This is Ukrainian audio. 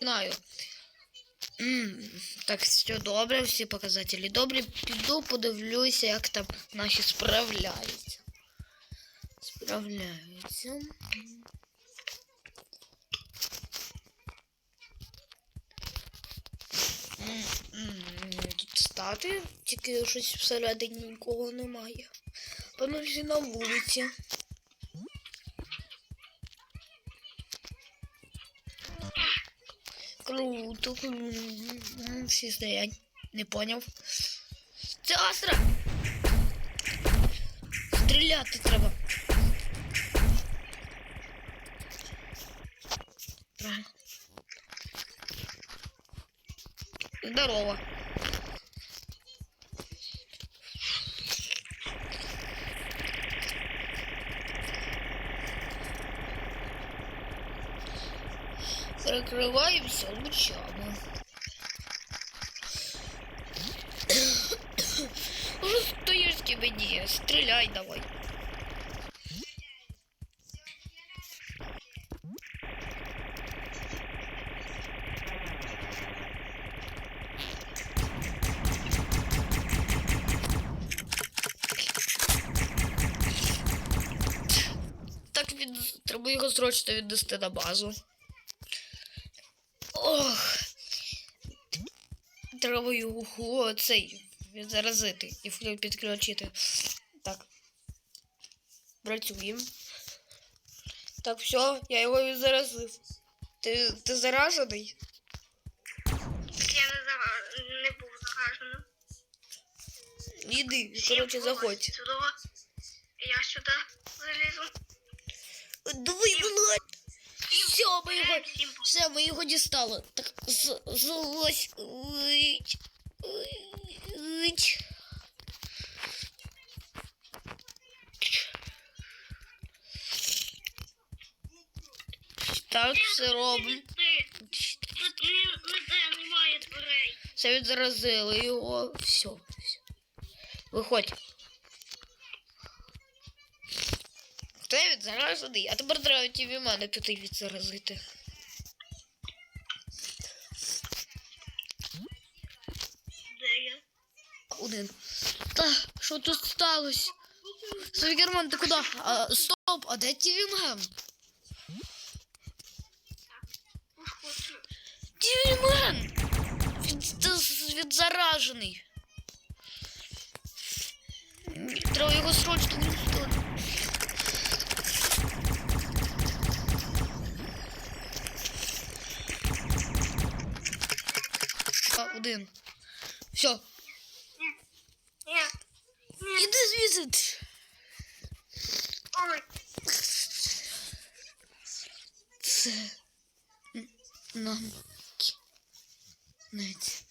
Знаю. Так, все добре, всі показателі добрі. Піду подивлюся, як там наші справляються. Справляються. Тут стати, тільки щось всередині нікого немає. Певно, на вулиці. Круто, Всі стоять. Не поняв. Це Астра! Стріляти треба. Здорово. Прикриваємося лучами. Уже стоїш мені, стріляй давай. Так від... треба його срочно віднести на базу. Ох. Треба його цей заразити і підключити. Так. Працюємо. Так, все, я його відзаразив. Ти, ти заражений? Я не, зага... не був заражений. Іди, коротше, заходь. Я сюди залізу. Давай, блядь. Все, ми його. Е, Все, ми його дістали. Так, з- залазь. Вить. Вить. Так, все. Ти, Тут немає дверей. Все відзаразили його. Все, все. Виходь. Хто я відзаражений? А тепер треба ті від мене. Де я? Один. Та, що тут сталося? Совігерман, ти куди? А, стоп, а де Тівімен? Ушкоджу. Тівімен! Він з- відзаражений. Треба його срочно відстати. А, Один. Все, іди звідси. Це нам кінець.